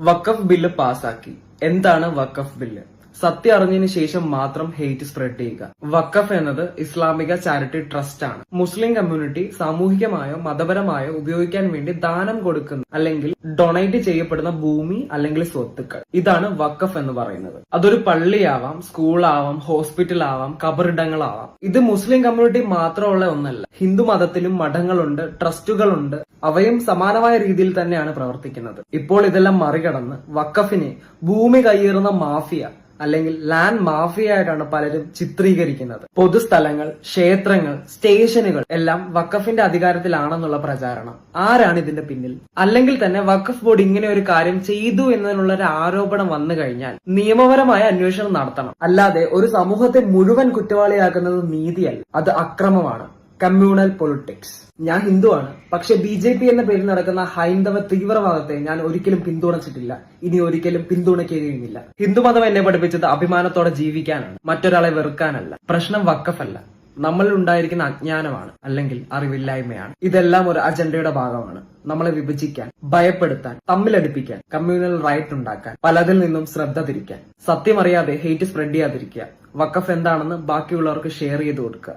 വഖഫ് bill പാസാക്കി. എന്താണ് വഖഫ് bill? സത്യം അറിഞ്ഞതിന് ശേഷം മാത്രം ഹെയ്റ്റ് സ്പ്രെഡ് ചെയ്യുക. വക്കഫ് എന്നത് ഇസ്ലാമിക ചാരിറ്റി ട്രസ്റ്റ് ആണ്. മുസ്ലിം കമ്മ്യൂണിറ്റി സാമൂഹികമായോ മതപരമായോ ഉപയോഗിക്കാൻ വേണ്ടി ദാനം കൊടുക്കുന്ന അല്ലെങ്കിൽ ഡൊണേറ്റ് ചെയ്യപ്പെടുന്ന ഭൂമി അല്ലെങ്കിൽ സ്വത്തുക്കൾ. ഇതാണ് വക്കഫ് എന്ന് പറയുന്നത്. അതൊരു പള്ളിയാവാം സ്കൂളാവാം ഹോസ്പിറ്റൽ ആവാം കബറിടങ്ങളാവാം. ഇത് മുസ്ലിം കമ്മ്യൂണിറ്റി മാത്രമുള്ള ഒന്നല്ല. ഹിന്ദു മതത്തിലും മഠങ്ങളുണ്ട് ട്രസ്റ്റുകളുണ്ട്. അവയും സമാനമായ രീതിയിൽ തന്നെയാണ് പ്രവർത്തിക്കുന്നത്. ഇപ്പോൾ ഇതെല്ലാം മറികടന്ന് വക്കഫിനെ ഭൂമി കയ്യേറുന്ന മാഫിയ അല്ലെങ്കിൽ ലാൻഡ് മാഫിയ ആയിട്ടാണ് പലരും ചിത്രീകരിക്കുന്നത്. പൊതുസ്ഥലങ്ങൾ ക്ഷേത്രങ്ങൾ സ്റ്റേഷനുകൾ എല്ലാം വഖഫിന്റെ അധികാരത്തിലാണെന്നുള്ള പ്രചാരണം. ആരാണ് ഇതിന്റെ പിന്നിൽ? അല്ലെങ്കിൽ തന്നെ വഖഫ് ബോർഡ് ഇങ്ങനെ ഒരു കാര്യം ചെയ്തു എന്നതിനുള്ള ഒരു ആരോപണം വന്നു കഴിഞ്ഞാൽ നിയമപരമായ അന്വേഷണം നടത്തണം. അല്ലാതെ ഒരു സമൂഹത്തെ മുഴുവൻ കുറ്റവാളിയാക്കുന്നത് നീതിയല്ല. അത് അക്രമമാണ്. Communal politics. ഞാൻ ഹിന്ദുവാണ്. പക്ഷെ ബി ജെ പി എന്ന പേരിൽ നടക്കുന്ന ഹൈന്ദവ തീവ്രവാദത്തെ ഞാൻ ഒരിക്കലും പിന്തുണച്ചിട്ടില്ല. ഇനി ഒരിക്കലും പിന്തുണയ്ക്കുകയുമില്ല. ഹിന്ദുമതം എന്നെ പഠിപ്പിച്ചത് അഭിമാനത്തോടെ ജീവിക്കാനാണ്. മറ്റൊരാളെ വെറുക്കാനല്ല. പ്രശ്നം വക്കഫല്ല. നമ്മളിൽ ഉണ്ടായിരിക്കുന്ന അജ്ഞാനമാണ് അല്ലെങ്കിൽ അറിവില്ലായ്മയാണ്. ഇതെല്ലാം ഒരു അജണ്ടയുടെ ഭാഗമാണ്. നമ്മളെ വിഭജിക്കാൻ ഭയപ്പെടുത്താൻ തമ്മിലടിപ്പിക്കാൻ കമ്മ്യൂണൽ റൈറ്റ് ഉണ്ടാക്കാൻ പലതിൽ നിന്നും ശ്രദ്ധ തിരിക്കാൻ സത്യമറിയാതെ ഹെയ്റ്റ് സ്പ്രെഡ് ചെയ്യാതിരിക്കുക വക്കഫ് എന്താണെന്ന് ബാക്കിയുള്ളവർക്ക് ഷെയർ ചെയ്ത് കൊടുക്കുക.